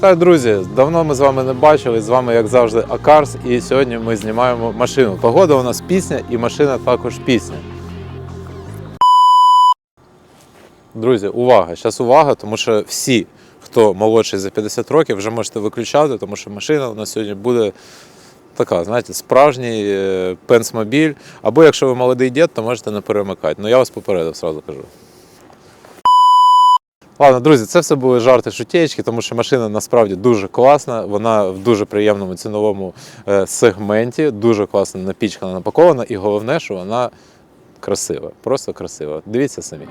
Вітаю, друзі! Давно ми з вами не бачили. З вами, як завжди, Акарс. І сьогодні ми знімаємо машину. Погода у нас пісня, і машина також пісня. Друзі, увага! Зараз увага, тому що всі, хто молодший за 50 років, вже можете виключати, тому що машина у нас сьогодні буде така, знаєте, справжній е, пенсмобіль. Або якщо ви молодий дід, то можете не перемикати. Ну я вас попередив, сразу кажу. Ладно, друзі, це все були жарти шутєчки, тому що машина насправді дуже класна. Вона в дуже приємному ціновому е, сегменті, дуже класно напічкана, напакована, і головне, що вона красива, просто красива. Дивіться самі.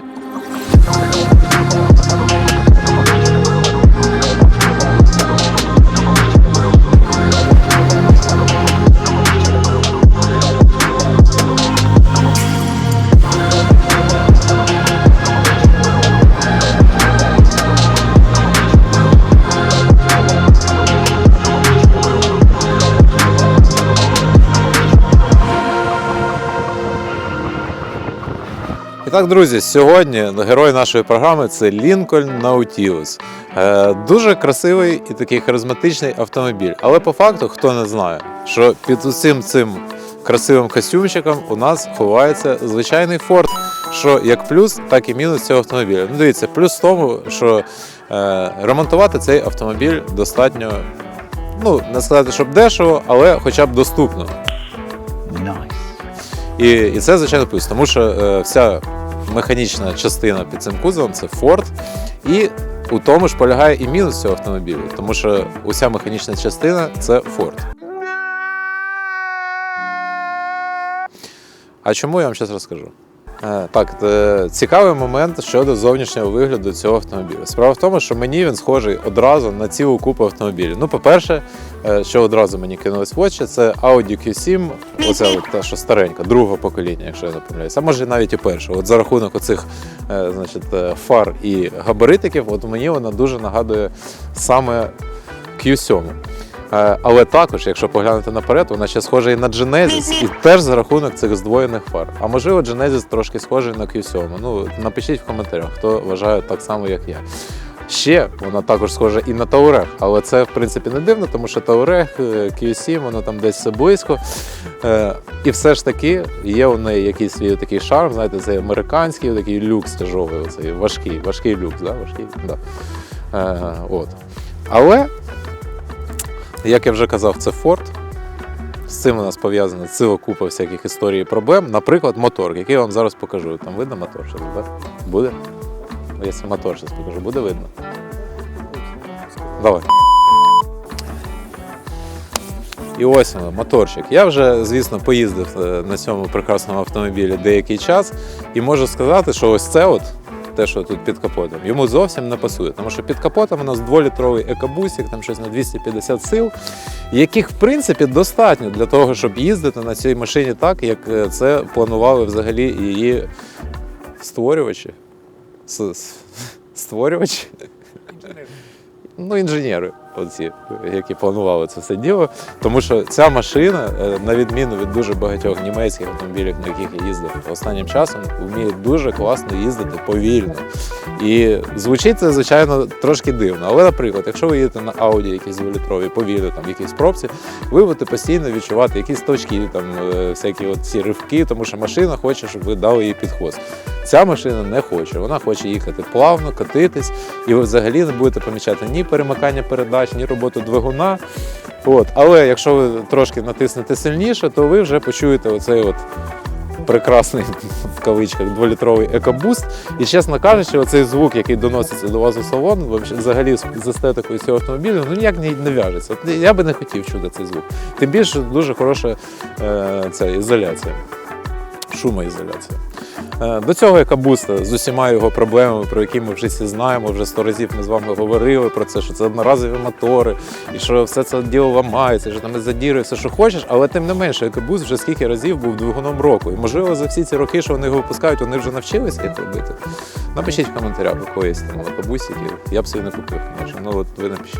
Так, друзі, сьогодні герой нашої програми це Lincoln Nautilus. Е, дуже красивий і такий харизматичний автомобіль. Але по факту, хто не знає, що під усім цим красивим костюмчиком у нас ховається звичайний Ford. Що як плюс, так і мінус цього автомобіля. Ну, дивіться, плюс в тому, що е, ремонтувати цей автомобіль достатньо, ну не сказати, щоб дешево, але хоча б доступно. І, і це, звичайно, плюс, тому що е, вся механічна частина під цим кузовом це Ford. І у тому ж полягає і мінус цього автомобілю, тому що уся механічна частина це Ford. А чому я вам зараз розкажу? Е, Так, е, цікавий момент щодо зовнішнього вигляду цього автомобіля. Справа в тому, що мені він схожий одразу на цілу купу автомобілів. Ну, по-перше, е, що одразу мені кинулось в очі, це Audi Q7, оце от що старенька, другого покоління, якщо я не помиляюсь. А може навіть і першого. От за рахунок оцих значить, фар і габаритиків, от мені вона дуже нагадує саме Q7. Е, Але також, якщо поглянути наперед, вона ще схожа і на Genesis, і теж за рахунок цих здвоєних фар. А можливо, Genesis трошки схожий на Q7. Ну, напишіть в коментарях, хто вважає так само, як я. Ще вона також схожа і на Touareg, але це в принципі не дивно, тому що Touareg, е, Q7, воно там десь все близько. Е, І все ж таки є у неї якийсь свій такий шарм, знаєте, цей американський такий люкс тяжовий, оцей важкий, важкий люкс, да? важкий, да. От. Але як я вже казав, це Ford. З цим у нас пов'язана ціла купа всяких історій і проблем. Наприклад, мотор, який я вам зараз покажу. Там видно мотор? Щас, да? Буде? Ну, Якщо мотор зараз покажу, буде видно? Давай. І ось воно, моторчик. Я вже, звісно, поїздив е, на цьому прекрасному автомобілі деякий час, і можу сказати, що ось це от. Те, що тут під капотом, йому зовсім не пасує, тому що під капотом у нас дволітровий екобусик, там щось на 250 сил, яких в принципі достатньо для того, щоб їздити на цій машині так, як е, це планували взагалі її створювачі. Створювачі? Інженери. Ну, інженери, оці, які планували це все діло. Тому що ця машина, е, на відміну від дуже багатьох німецьких автомобілів, на яких я їздив останнім часом, вміє дуже класно їздити повільно. І звучить це, звичайно, трошки дивно. Але, наприклад, якщо ви їдете на Audi якісь дволітрові, повільно, там в якійсь пробці, ви будете постійно відчувати якісь точки, там е, всякі ці ривки, тому що машина хоче, щоб ви дали їй підхост. Ця машина не хоче. Вона хоче їхати плавно, катитись, і ви взагалі не будете помічати ні перемикання передач, ні роботу двигуна. От. Але якщо ви трошки натиснете сильніше, то ви вже почуєте оцей от прекрасний в кавичках дволітровий екобуст. І чесно кажучи, оцей звук, який доноситься до вас у салон, взагалі з естетикою цього автомобілю, ну ніяк не, в'яжеться. Я би не хотів чути цей звук. Тим більше дуже хороша е, ця ізоляція, шумоізоляція. Е, До цього екобуста з усіма його проблемами, про які ми вже всі знаємо, вже сто разів ми з вами говорили про це, що це одноразові мотори, і що все це діло ламається, що там і задірує, все, що хочеш, але тим не менше, екобус вже скільки разів був двигуном року. І можливо за всі ці роки, що вони його випускають, вони вже навчилися їх робити. Напишіть в коментарях, у кого є там екобусики. Я б собі не купив, звісно. Ну от ви напишіть.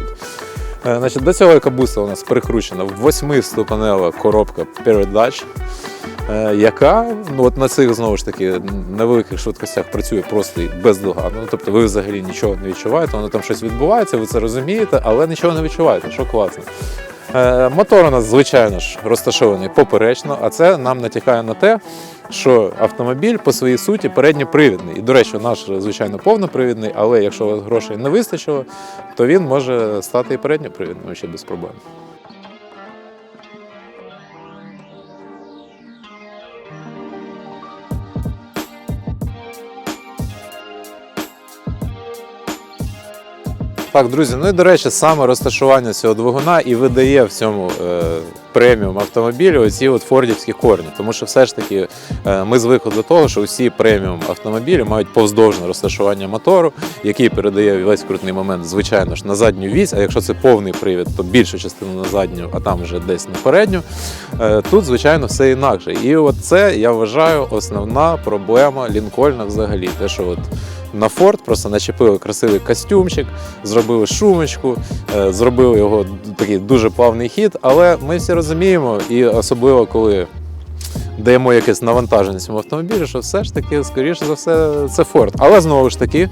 Е, Значить, до цього екобуса у нас перекручена восьмиступенева коробка передач. е, яка ну, от на цих знову ж таки невеликих швидкостях працює просто бездоганно. Ну, Тобто ви взагалі нічого не відчуваєте, воно там щось відбувається, ви це розумієте, але нічого не відчуваєте, що класно. Е, Мотор у нас, звичайно ж, розташований поперечно, а це нам натякає на те, що автомобіль по своїй суті передньопривідний. І, до речі, наш, звичайно, повнопривідний, але якщо у вас грошей не вистачило, то він може стати і передньопривідним ще без проблем. Так, друзі, ну і до речі, саме розташування цього двигуна і видає в цьому е, преміум автомобілі оці от фордівські корні. Тому що все ж таки е, ми звикли до того, що усі преміум автомобілі мають повздовжне розташування мотору, який передає весь крутний момент, звичайно ж, на задню вісь. А якщо це повний привід, то більшу частину на задню, а там вже десь на передню. Е, тут, звичайно, все інакше. І от це я вважаю основна проблема Лінкольна взагалі. Те, що от на Форд просто начепили красивий костюмчик, зробили шумочку, е, зробили його такий дуже плавний хід. Але ми всі розуміємо, і особливо коли даємо якесь навантаження цьому автомобілю, що все ж таки, скоріше за все, це Форд. Але знову ж таки.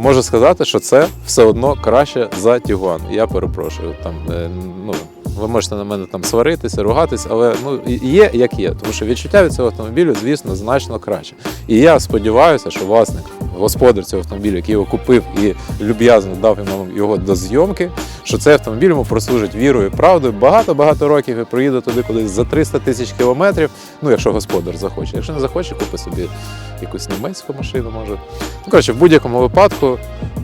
Можу сказати, що це все одно краще за Тігуан. Я перепрошую. Там, е, ну, ви можете на мене там сваритися, ругатись, але ну, є як є. Тому що відчуття від цього автомобілю, звісно, значно краще. І я сподіваюся, що власник, господар цього автомобіля, який його купив і люб'язно дав йому його до зйомки, що цей автомобіль йому прослужить вірою і правдою багато-багато років і проїде туди кудись за 300 тисяч кілометрів. Ну, якщо господар захоче. Якщо не захоче, купи собі якусь німецьку машину, може. Ну, коротше, в будь-якому випадку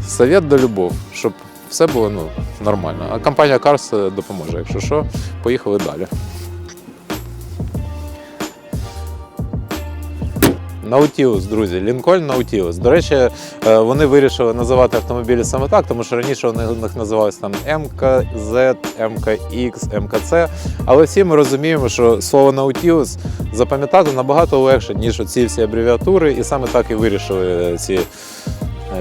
совет до любов, щоб все було ну, нормально. А компанія Cars допоможе, якщо що, поїхали далі. Наутілус, друзі, Лінкольн Наутілус. До речі, е, вони вирішили називати автомобілі саме так, тому що раніше вони у них називалися там МКЗ, МКХ, МКЦ. Але всі ми розуміємо, що слово Наутілус запам'ятати набагато легше, ніж оці всі абревіатури, і саме так і вирішили ці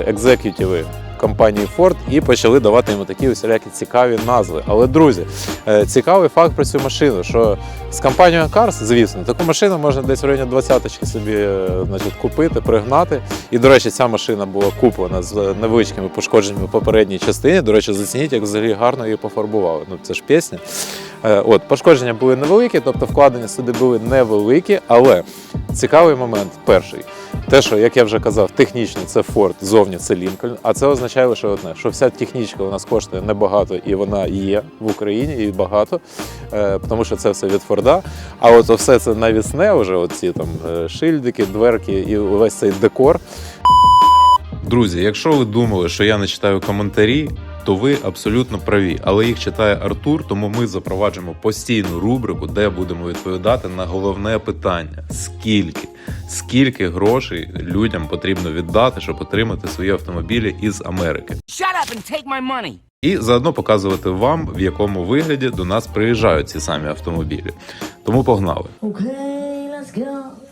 екзекютиви компанії Ford і почали давати йому такі усілякі цікаві назви. Але друзі, е, цікавий факт про цю машину, що з компанією Cars, звісно, таку машину можна десь в районі 20-ки собі е, значить, купити, пригнати. І, до речі, ця машина була куплена з невеличкими пошкодженнями попередній частині. До речі, зацініть, як взагалі гарно її пофарбували. Ну це ж пісня. Е, От, пошкодження були невеликі, тобто вкладення сюди були невеликі, але цікавий момент перший. Те, що, як я вже казав, технічно це Ford, зовні це Lincoln, а це означає лише одне, що вся технічка у нас коштує небагато і вона є в Україні і багато, е, тому що це все від Форда. А от все це навісне, вже оці там е, шильдики, дверки і весь цей декор. Друзі, якщо ви думали, що я не читаю коментарі, то ви абсолютно праві, але їх читає Артур, тому ми запроваджуємо постійну рубрику, де будемо відповідати на головне питання: скільки? Скільки грошей людям потрібно віддати, щоб отримати свої автомобілі із Америки? Shut up and take my money. І заодно показувати вам, в якому вигляді до нас приїжджають ці самі автомобілі. Тому погнали. Okay, let's go.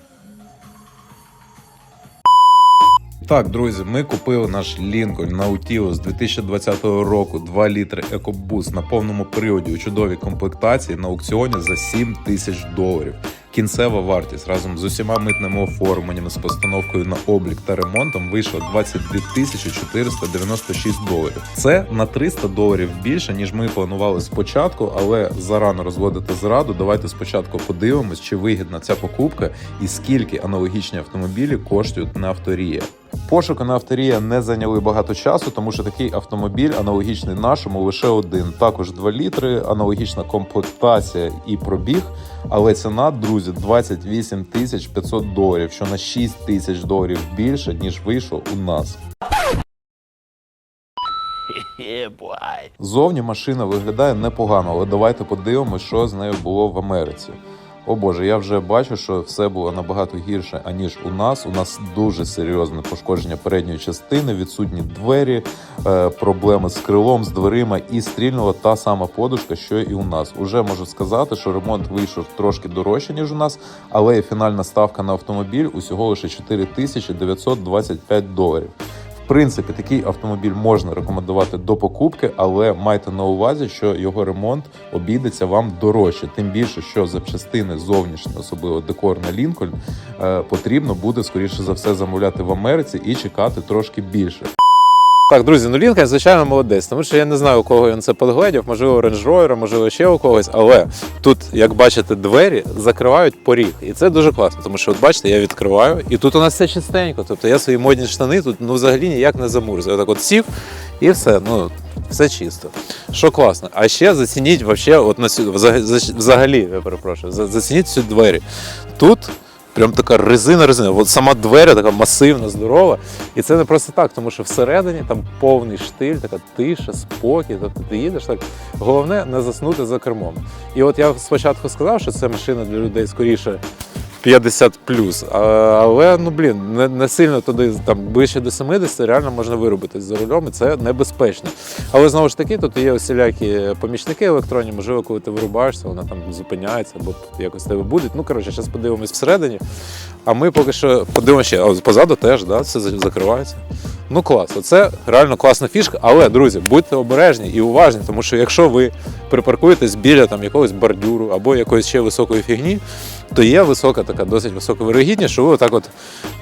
Так, друзі, ми купили наш Lincoln Nautilus 2020 року 2 літри EcoBoost на повному приводі у чудовій комплектації на аукціоні за 7 тисяч доларів. Кінцева вартість разом з усіма митними оформленнями з постановкою на облік та ремонтом вийшла 22 тисячі 496 доларів. Це на 300 доларів більше ніж ми планували спочатку, але зарано розводити зраду. Давайте спочатку подивимось, чи вигідна ця покупка і скільки аналогічні автомобілі коштують на авторія. Пошуки на авторія не зайняли багато часу, тому що такий автомобіль аналогічний нашому лише один. Також 2 літри, аналогічна комплектація і пробіг. Але ціна, друзі, 28 тисяч 500 доларів, що на 6 тисяч доларів більше ніж вийшов у нас. Зовні машина виглядає непогано, але давайте подивимося, що з нею було в Америці. О Боже, я вже бачу, що все було набагато гірше, аніж у нас. У нас дуже серйозне пошкодження передньої частини, відсутні двері, е, проблеми з крилом, з дверима і стрільнула та сама подушка, що і у нас. Уже можу сказати, що ремонт вийшов трошки дорожче, ніж у нас, але фінальна ставка на автомобіль усього лише 4925 доларів. Принципі, такий автомобіль можна рекомендувати до покупки, але майте на увазі, що його ремонт обійдеться вам дорожче. Тим більше, що запчастини зовнішні, особливо декор на Лінкольн, е, потрібно буде скоріше за все замовляти в Америці і чекати трошки більше. Так, друзі, ну Лінкольн, звичайно, молодець, тому що я не знаю, у кого він це подгледів, можливо, Rover, можливо, ще у когось. Але тут, як бачите, двері закривають поріг. І це дуже класно, тому що, от бачите, я відкриваю, і тут у нас все чистенько. Тобто я свої модні штани тут ну, взагалі ніяк не замурзую. Отак от сів і все, ну, все чисто. Що класно. А ще зацініть вообще, от на сю- взагалі, я перепрошую, зацініть цю двері. Тут. Прям така резина, резина. От сама дверя така масивна, здорова. І це не просто так, тому що всередині там повний штиль, така тиша, спокій. Тобто ти їдеш так. Головне не заснути за кермом. І от я спочатку сказав, що це машина для людей скоріше 50 Але ну блін, не, не сильно туди там ближче до 70 реально можна виробитись за рулем, і це небезпечно. Але знову ж таки, тут є усілякі помічники електронні, можливо, коли ти вирубаєшся, вона там зупиняється або якось тебе буде. Ну коротше, зараз подивимось всередині. А ми поки що подивимося позаду теж, да, все за- закривається. Ну клас, оце реально класна фішка. Але, друзі, будьте обережні і уважні, тому що якщо ви припаркуєтесь біля там якогось бордюру або якоїсь ще високої фігні, то є висока така, досить висока вирогідність, що ви отак от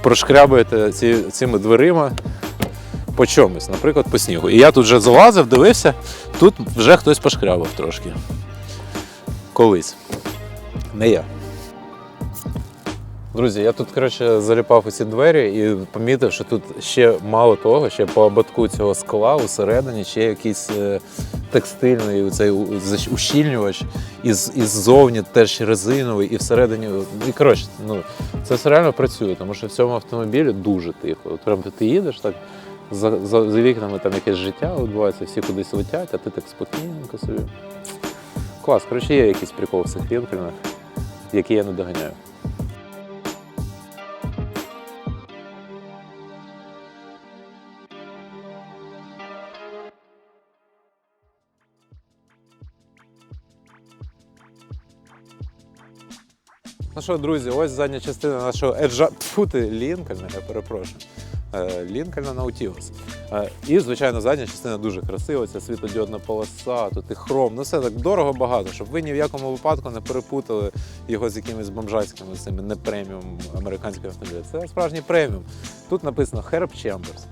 прошкрябуєте ці, цими дверима по чомусь, наприклад, по снігу. І я тут вже залазив, дивився, тут вже хтось пошкрябав трошки. Колись. Не я. Друзі, я тут коротше заліпав усі двері і помітив, що тут ще мало того, ще по ободку цього скла усередині ще якийсь е, текстильний цей ущільнювач, із, із зовні теж резиновий, і всередині. І коротше, ну це все реально працює, тому що в цьому автомобілі дуже тихо. Прям ти їдеш так. За, за, за вікнами там якесь життя відбувається, всі кудись летять, а ти так спокійненько собі. Клас, коротше, є якийсь прикол в цих лінкольнах, який я не доганяю. Ну що, друзі, ось задня частина нашого еджа Тьфу ти, Лінкольна, я перепрошую. Е, Лінкольна Наутілус. Е, І, звичайно, задня частина дуже красива, ця світодіодна полоса, тут і хром. Ну все так дорого багато, щоб ви ні в якому випадку не перепутали його з якимись бомжацькими цими не преміум американськими автомобілями. Це справжній преміум. Тут написано Herb Chambers.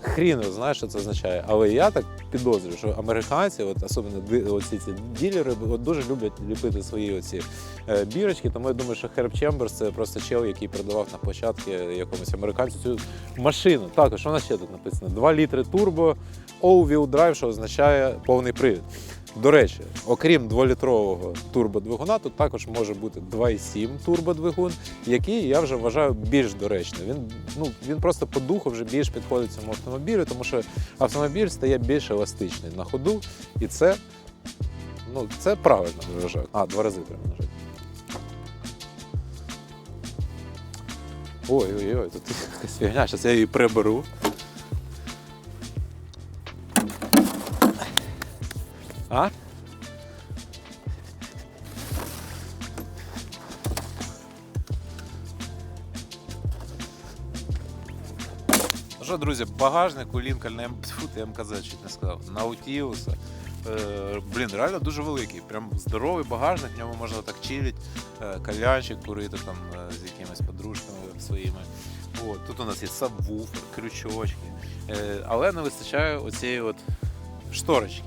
Хрін знає, що це означає. Але я так підозрюю, що американці, от особливо оці ці ділери, от дуже люблять ліпити свої оці е, бірочки. Тому я думаю, що Херб Чемберс це просто чел, який продавав на початку якомусь американцю цю машину. Також що у нас ще тут написано? 2 літри турбо, all-wheel drive, що означає повний привід. До речі, окрім 2-літрового турбодвигуна, тут також може бути 2,7 турбодвигун, який я вже вважаю більш доречним. Він, ну, він просто по духу вже більш підходить цьому автомобілю, тому що автомобіль стає більш еластичний на ходу, і це, ну, це правильно вважаю. А, два рази треба нажати. Ой-ой-ой, тут якась фігня, зараз я її приберу. А? Ну що, друзі, багажник у Лінкольна. Ти МКЗ чуть не сказав. Наутілуса. Е, блін, реально дуже великий. Прям здоровий багажник, в ньому можна так чилить, е, кальянчик курити там е, з якимись подружками своїми. От, тут у нас є сабвуфер, крючочки. Е, але не вистачає оцієї от шторочки.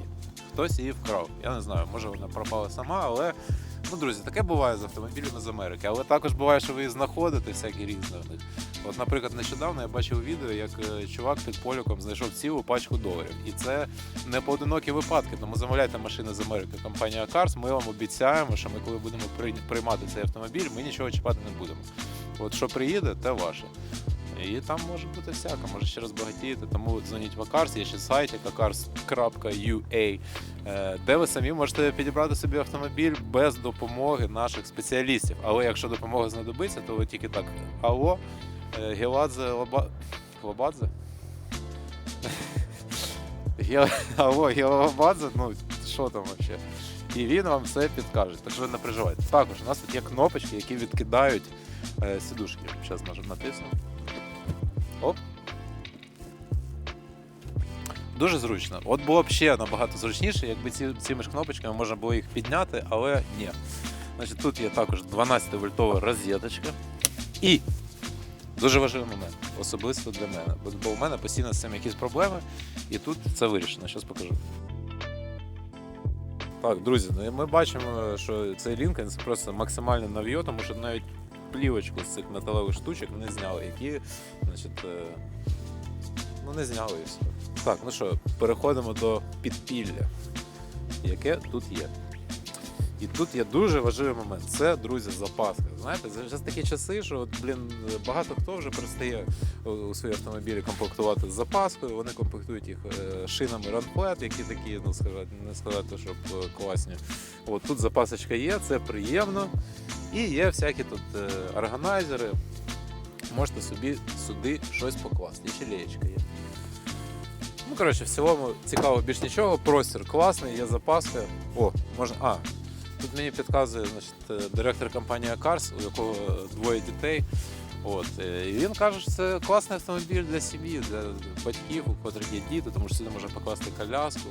Хтось її вкрав. Я не знаю, може вона пропала сама, але. Ну, друзі, таке буває з автомобілями з Америки, але також буває, що ви їх знаходите всякі різні. От, наприклад, нещодавно я бачив відео, як е, чувак під полюком знайшов цілу пачку доларів. І це не поодинокі випадки. Тому замовляйте машини з Америки. Компанія Cars. Ми вам обіцяємо, що ми, коли будемо приймати цей автомобіль, ми нічого чіпати не будемо. От що приїде, те ваше. І там може бути всяке, може ще розбагатіти. Тому дзвоніть в Акарс, є ще сайт, akars.ua, е, де ви самі можете підібрати собі автомобіль без допомоги наших спеціалістів. Але якщо допомога знадобиться, то ви тільки так. Алло, е, Геладзе Лаба... Лабадзе? Алло, Гелабадзе, ну що там взагалі? І він вам все підкаже, так що не переживайте. Також у нас тут є кнопочки, які відкидають е, сідушки. Зараз може натисну. Дуже зручно. От було б ще набагато зручніше, якби ці, цими ж кнопочками можна було їх підняти, але ні. Значить, тут є також 12 вольтова розеточка. І дуже важливий момент, особисто для мене. Бо, у мене постійно з цим якісь проблеми, і тут це вирішено. Зараз покажу. Так, друзі, ну ми бачимо, що цей Lincoln це просто максимально нов'є, тому що навіть плівочку з цих металевих штучок не зняли, які, значить, е, ну не зняли і все. Так, ну що, переходимо до підпілля, яке тут є. І тут є дуже важливий момент. Це, друзі, запаска. Знаєте, вже такі часи, що от, блін, багато хто вже перестає у- у свої автомобілі комплектувати з запаскою. Вони комплектують їх е, шинами Runflat, які такі, ну сказати, не сказати, щоб е, класні. От тут запасочка є, це приємно. І є всякі тут е, органайзери. Можете собі сюди щось покласти. І ще леєчка є. Ну, коротше, в цілому цікаво більш нічого. Простір класний, є запаси. О, можна. А, тут мені підказує значить, е, директор компанії Cars, у якого двоє дітей. От, е, і він каже, що це класний автомобіль для сім'ї, для батьків, у котрих є діти, тому що сюди можна покласти коляску.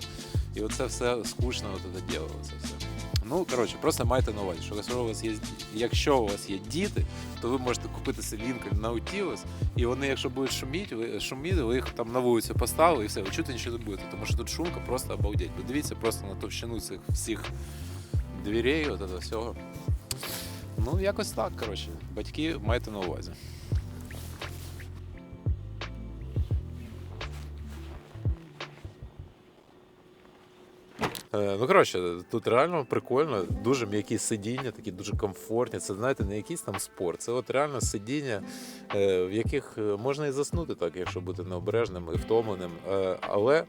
І оце все скучно, от це діло. Це все. Ну, коротше, просто майте на увазі, що якщо у вас є, якщо у вас є діти, то ви можете купити собі Lincoln Nautilus, і вони, якщо будуть шуміти, ви шуміти, ви їх там на вулицю поставили і все, ви чути нічого не будете, тому що тут шумка просто обалдеть. Ви дивіться просто на товщину цих всіх дверей, от всього. Ну, якось так, коротше. Батьки майте на увазі. Ну, коротше, тут реально прикольно, дуже м'які сидіння, такі дуже комфортні. Це знаєте, не якийсь там спорт. Це от реально сидіння, е, в яких е, можна і заснути, так, якщо бути необережним і втомленим. Е, Але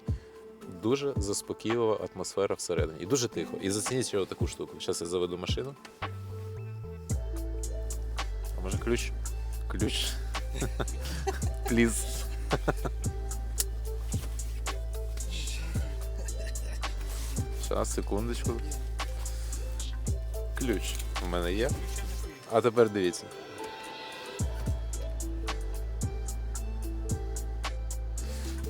дуже заспокійлива атмосфера всередині. І дуже тихо. І зацініть ще таку штуку. Зараз я заведу машину. А може ключ? Ключ. Пліз. Зараз, секундочку. Ключ у мене є. А тепер дивіться.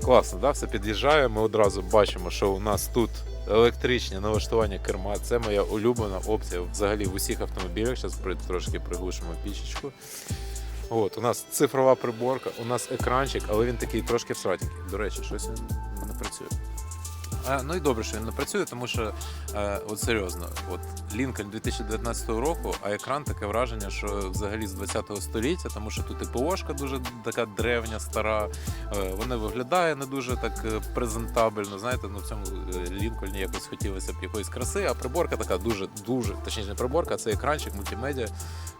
Класно, да? Все під'їжджає. Ми одразу бачимо, що у нас тут електричне налаштування керма. Це моя улюблена опція взагалі в усіх автомобілях. Зараз трошки приглушимо пічечку. От, у нас цифрова приборка, у нас екранчик, але він такий трошки всратенький. До речі, щось він не працює. А, ну і добре, що він не працює, тому що е, от серйозно, от Lincoln 2019 року, а екран таке враження, що взагалі з 20-го століття, тому що тут і ПОшка дуже така древня, стара. Е, вона виглядає не дуже так е, презентабельно. Знаєте, ну в цьому Лінкольні якось хотілося б якоїсь краси, а приборка така дуже, дуже, точніше, не приборка, а це екранчик мультимедіа,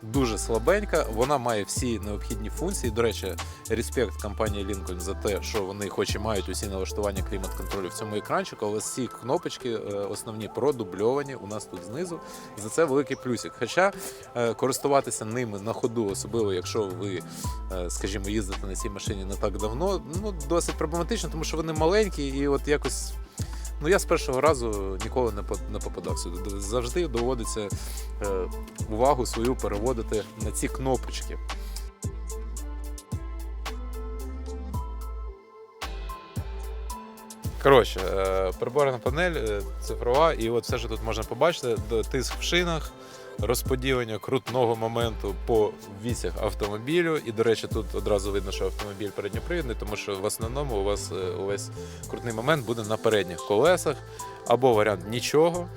дуже слабенька. Вона має всі необхідні функції. До речі, респект компанії Lincoln за те, що вони, хоч і мають усі налаштування клімат-контролю в цьому екранчику, але всі кнопочки е, основні продубльовані у нас тут знизу. За це великий плюсик. Хоча е, користуватися ними на ходу, особливо якщо ви, е, скажімо, їздите на цій машині не так давно, ну досить проблематично, тому що вони маленькі і от якось. Ну, я з першого разу ніколи не по- не попадав сюди. Завжди доводиться увагу свою переводити на ці кнопочки. Коротше, е, приборна панель е, цифрова, і от все, що тут можна побачити, тиск в шинах, розподілення крутного моменту по вісях автомобілю. І, до речі, тут одразу видно, що автомобіль передньопривідний, тому що в основному у вас е, увесь крутний момент буде на передніх колесах, або варіант нічого.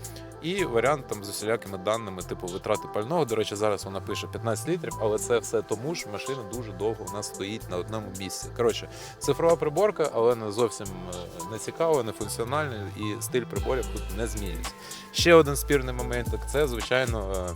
І варіант там з усілякими даними, типу витрати пального. До речі, зараз вона пише 15 літрів, але це все тому, що машина дуже довго у нас стоїть на одному місці. Коротше, цифрова приборка, але не зовсім е, не цікава, не функціональна, і стиль приборів тут не змінюється. Ще один спірний момент це, звичайно, е,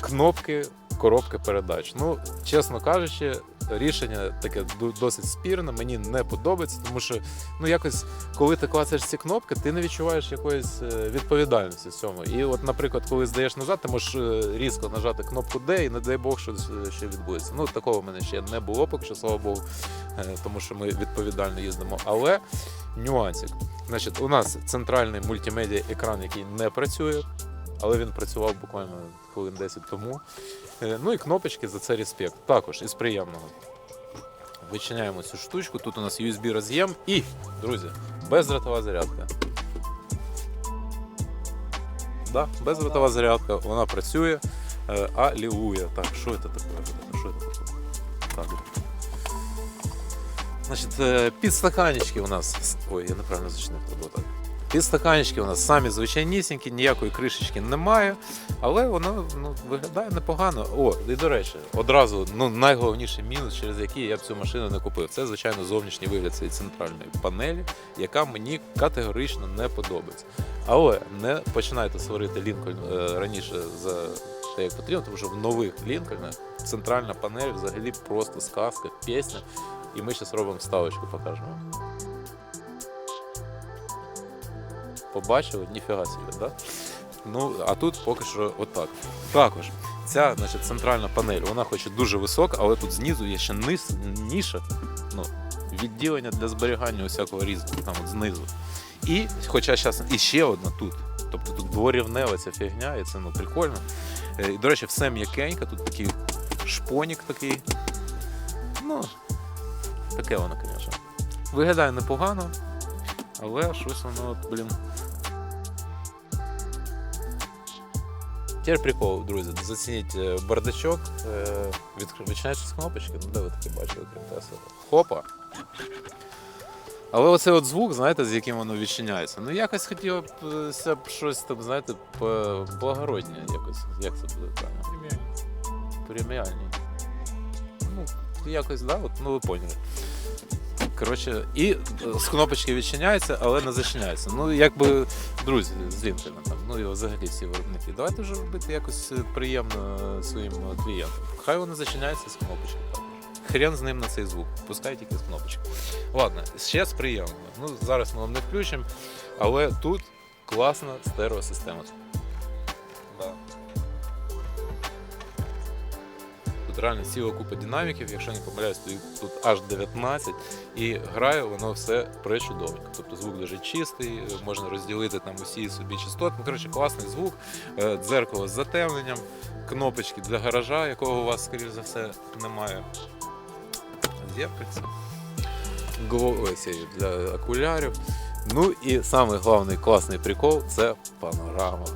кнопки коробки передач. Ну, чесно кажучи, рішення таке досить спірне, мені не подобається, тому що ну якось, коли ти клацаєш ці кнопки, ти не відчуваєш якоїсь е, відповідальності в цьому. І от, наприклад, коли здаєш назад, ти можеш е, різко нажати кнопку D і не дай Бог, що ще відбудеться. Ну, такого в мене ще не було, поки що, слава Богу, е, тому що ми відповідально їздимо. Але нюансик. Значить, у нас центральний мультимедіа екран, який не працює, але він працював буквально хвилин 10 тому. Е, Ну і кнопочки за це респект. Також із приємного. Вичиняємо цю штучку. Тут у нас USB роз'єм і, друзі, бездротова зарядка. Да, бездротова зарядка, вона працює. Е, Алілуя. Так, що це таке? Що це таке? Так. Значить, е, підстаканечки у нас. Ой, я неправильно зачинив треба Підстаканечки у нас самі звичайнісінькі, ніякої кришечки немає, але воно ну, виглядає непогано. О, і до речі, одразу ну, найголовніший мінус, через який я б цю машину не купив, це, звичайно, зовнішній вигляд цієї центральної панелі, яка мені категорично не подобається. Але не починайте сварити Лінкольн е, раніше за те, як потрібно, тому що в нових Лінкольнах центральна панель взагалі просто сказка, пісня. І ми зараз робимо вставочку, покажемо. Побачили? Ніфіга собі, да? Ну, а тут поки що отак. Також ця значить, центральна панель, вона хоч і дуже висока, але тут знизу є ще низ, ніша, ну, відділення для зберігання усякого різного, там от знизу. І, хоча зараз іще одна тут. Тобто тут дворівнева ця фігня, і це ну, прикольно. Е, І, до речі, все м'якенько, тут такий шпонік такий. Ну, таке воно, звісно. Виглядає непогано, але щось воно, от, блін. Тепер прикол, друзі, зацініть е, бардачок, е, відчинається з кнопочки, ну де ви таке бачили, крім? Хопа. Але оцей от звук, знаєте, з яким воно відчиняється. Ну якось хотіло б щось там, знаєте, благороднє якось. Як це буде правильно? Преміальні. Ну, якось, да, от, ну ви поняли. Коротше, і е, з кнопочки відчиняється, але не зачиняється. Ну, якби, друзі, з Лінкольна там, ну і взагалі всі виробники. Давайте вже робити якось е, приємно е, своїм клієнтам. Хай воно зачиняється з кнопочки. Хрен з ним на цей звук. Пускай тільки з кнопочки. Ладно, ще з приємного. Ну, зараз ми вам не включимо, але тут класна стереосистема. Тут реально ціла купа динаміків, якщо не помиляюсь, то тут аж 19, і грає воно все пречудовенько. Тобто звук дуже чистий, можна розділити там усі собі частоти. Ну, коротше, класний звук, е, дзеркало з затемненням, кнопочки для гаража, якого у вас, скоріш за все, немає. Зеркальце. Для окулярів. Ну і самий головний класний прикол це панорама.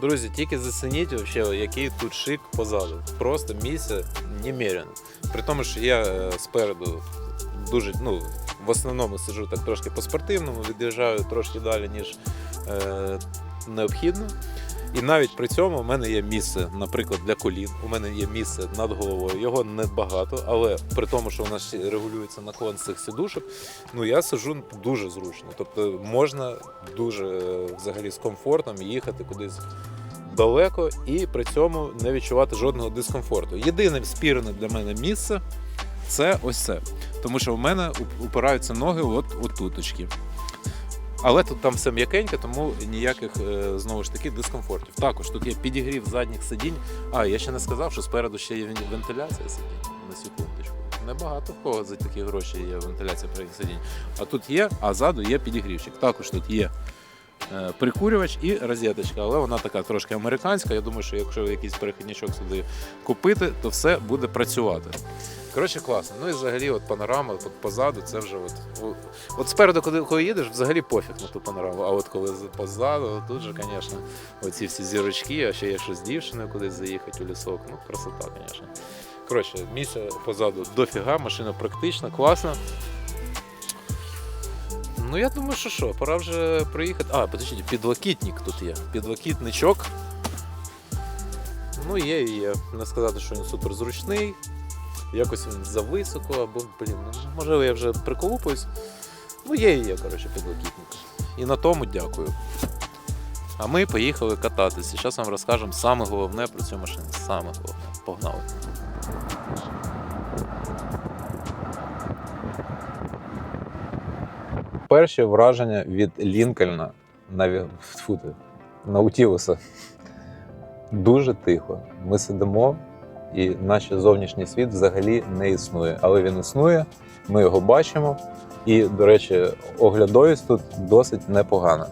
Друзі, тільки зацініть вообще, який тут шик позаду. Просто місце немерено. При тому, що я е, спереду дуже, ну, в основному сиджу так трошки по-спортивному, від'їжджаю трошки далі, ніж е, необхідно. І навіть при цьому в мене є місце, наприклад, для колін. У мене є місце над головою. Його небагато, але при тому, що у нас регулюється наклон цих сідушок, ну я сиджу дуже зручно. Тобто можна дуже е, взагалі з комфортом їхати кудись далеко і при цьому не відчувати жодного дискомфорту. Єдине спірне для мене місце це ось це. Тому що в мене упираються ноги от, от. Але тут там все м'якеньке, тому ніяких е, знову ж таки дискомфортів. Також тут є підігрів задніх сидінь. А, я ще не сказав, що спереду ще є вентиляція сидінь. На секундочку. Небагато в кого за такі гроші є вентиляція передніх сидінь. А тут є, а ззаду є підігрівчик. Також тут є прикурювач і розеточка, але вона така трошки американська. Я думаю, що якщо якийсь перехідничок сюди купити, то все буде працювати. Коротше, класно. Ну і взагалі, от панорама от позаду, це вже от. От спереду, коли, коли їдеш, взагалі пофіг на ту панораму. А от коли позаду, тут же, звісно, оці всі зірочки, а ще якщо з дівчиною кудись заїхати у лісок, ну красота, звісно. Коротше, місця позаду дофіга, машина практична, класна. Ну, я думаю, що що, пора вже приїхати. А, подождіть, підлокітник тут є. Підлокітничок. Ну, є і є. Не сказати, що він супер зручний. Якось він зависоко, або, блін, ну, можливо, я вже приколупуюсь. Ну, є і є, коротше, підлокітник. І на тому дякую. А ми поїхали кататися. Зараз вам розкажемо саме головне про цю машину. Саме головне. Погнали. Перші враження від Лінкольна на Наутілуса. Дуже тихо. Ми сидимо, і наш зовнішній світ взагалі не існує. Але він існує, ми його бачимо. І, до речі, оглядовість тут досить непогана.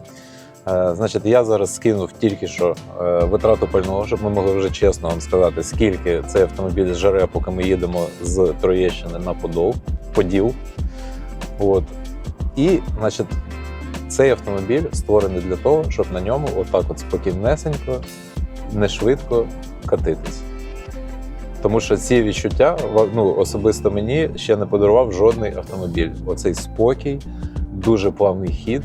Е, Значить, я зараз скинув тільки що е, витрату пального, щоб ми могли вже чесно вам сказати, скільки цей автомобіль жаре, поки ми їдемо з Троєщини на Подол, Поділ. От. І, значить, цей автомобіль створений для того, щоб на ньому отак от спокійнесенько, не швидко катитись. Тому що ці відчуття ну, особисто мені ще не подарував жодний автомобіль. Оцей спокій, дуже плавний хід,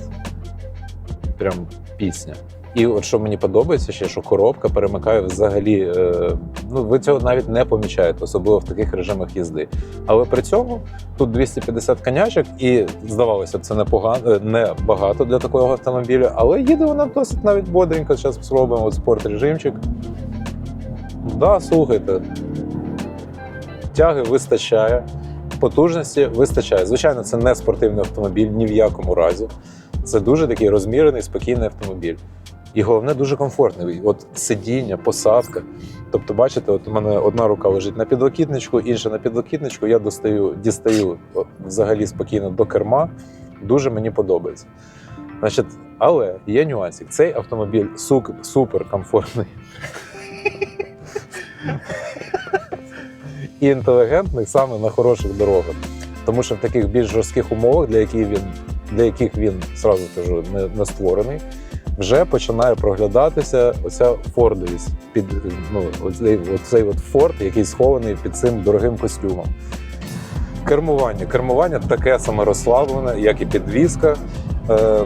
прям пісня. І от що мені подобається ще, що коробка перемикає взагалі. Е, ну ви цього навіть не помічаєте, особливо в таких режимах їзди. Але при цьому тут 250 конячок, і здавалося це непогано, не багато для такого автомобіля, але їде вона досить навіть бодренько. Зараз спробуємо от спорт режимчик. Да, слухайте, тяги вистачає, потужності вистачає. Звичайно, це не спортивний автомобіль ні в якому разі. Це дуже такий розмірений, спокійний автомобіль. І головне, дуже комфортний. От сидіння, посадка. Тобто, бачите, от у мене одна рука лежить на підлокітничку, інша на підлокітничку. Я достаю, дістаю взагалі спокійно до керма. Дуже мені подобається. Значить, але є нюансик. Цей автомобіль супер комфортний. І інтелігентний саме на хороших дорогах. Тому що в таких більш жорстких умовах, для яких він, для яких він зразу кажу, не, не створений, вже починає проглядатися оця фордовість під ну, оцей, оцей от форт, який схований під цим дорогим костюмом. Кермування. Кермування таке саме розслаблене, як і підвізка. Е,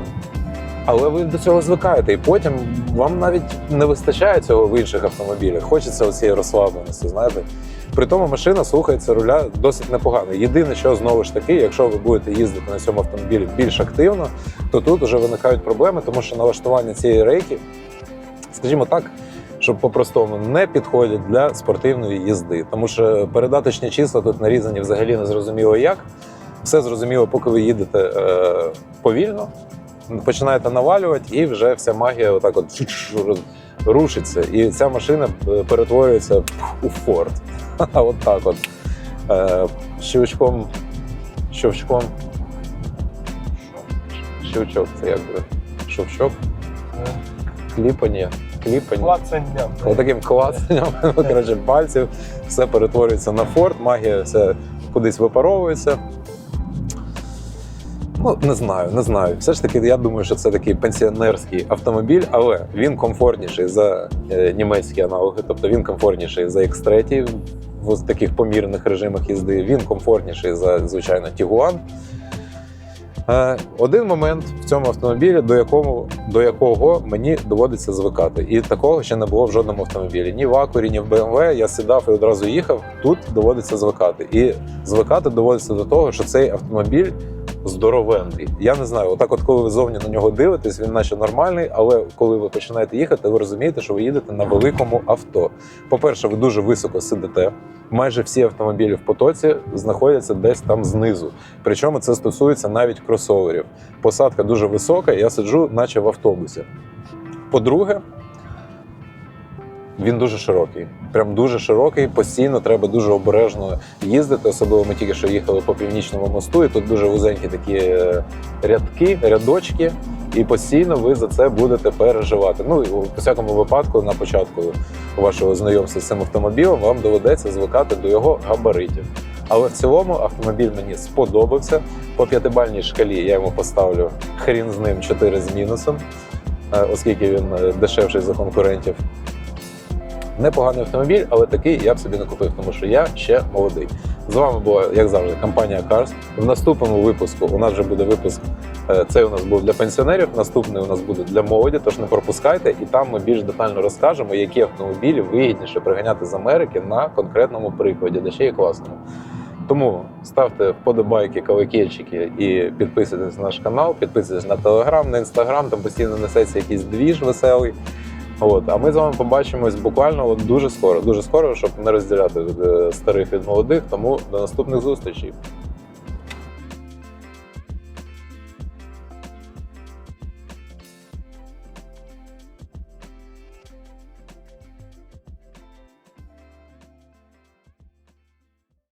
але ви до цього звикаєте, і потім вам навіть не вистачає цього в інших автомобілях. Хочеться цієї розслабленості, знаєте. При тому машина слухається руля досить непогано. Єдине, що знову ж таки, якщо ви будете їздити на цьому автомобілі більш активно, то тут вже виникають проблеми, тому що налаштування цієї рейки, скажімо так, щоб по-простому не підходять для спортивної їзди. Тому що передаточні числа тут нарізані взагалі не зрозуміло як. Все зрозуміло, поки ви їдете е, повільно, починаєте навалювати, і вже вся магія отак от рушиться. І ця машина е, перетворюється у форт. От так от. Е, щелчком, щовчком. Щелчок, це як буде? Шовчок? Кліпання. Кліпання. Клацання. Отаким клацанням, ну, коротше, пальців, все перетворюється на форт, магія все кудись випаровується. Ну, не знаю, не знаю. Все ж таки, я думаю, що це такий пенсіонерський автомобіль, але він комфортніший за е, німецькі аналоги, тобто він комфортніший за X3 в таких помірних режимах їзди. Він комфортніший за, звичайно, Tiguan. Е, Один момент в цьому автомобілі, до якого, до якого мені доводиться звикати. І такого ще не було в жодному автомобілі. Ні в Акурі, ні в BMW. Я сідав і одразу їхав. Тут доводиться звикати. І звикати доводиться до того, що цей автомобіль здоровенний. Я не знаю, отак, от коли ви зовні на нього дивитесь, він наче нормальний, але коли ви починаєте їхати, ви розумієте, що ви їдете на великому авто. По-перше, ви дуже високо сидите. Майже всі автомобілі в потоці знаходяться десь там знизу. Причому це стосується навіть кросоверів. Посадка дуже висока, я сиджу, наче в автобусі. По-друге, він дуже широкий. Прям дуже широкий, постійно треба дуже обережно їздити. Особливо ми тільки що їхали по північному мосту, і тут дуже вузенькі такі е, рядки, рядочки, і постійно ви за це будете переживати. Ну у всякому випадку, на початку вашого знайомства з цим автомобілем, вам доведеться звикати до його габаритів. Але в цілому автомобіль мені сподобався. По п'ятибальній шкалі я йому поставлю хрін з ним 4 з мінусом, е, оскільки він е, дешевший за конкурентів. Непоганий автомобіль, але такий я б собі не купив, тому що я ще молодий. З вами була, як завжди, компанія Cars. В наступному випуску у нас вже буде випуск. е, Цей у нас був для пенсіонерів, наступний у нас буде для молоді, тож не пропускайте, і там ми більш детально розкажемо, які автомобілі вигідніше приганяти з Америки на конкретному прикладі, де ще є класному. Тому ставте вподобайки, колокольчики і підписуйтесь на наш канал, підписуйтесь на телеграм, на інстаграм, там постійно несеться якийсь двіж веселий. От, а ми з вами побачимось буквально от дуже скоро, дуже скоро, щоб не розділяти е, старих від молодих. Тому до наступних зустрічей.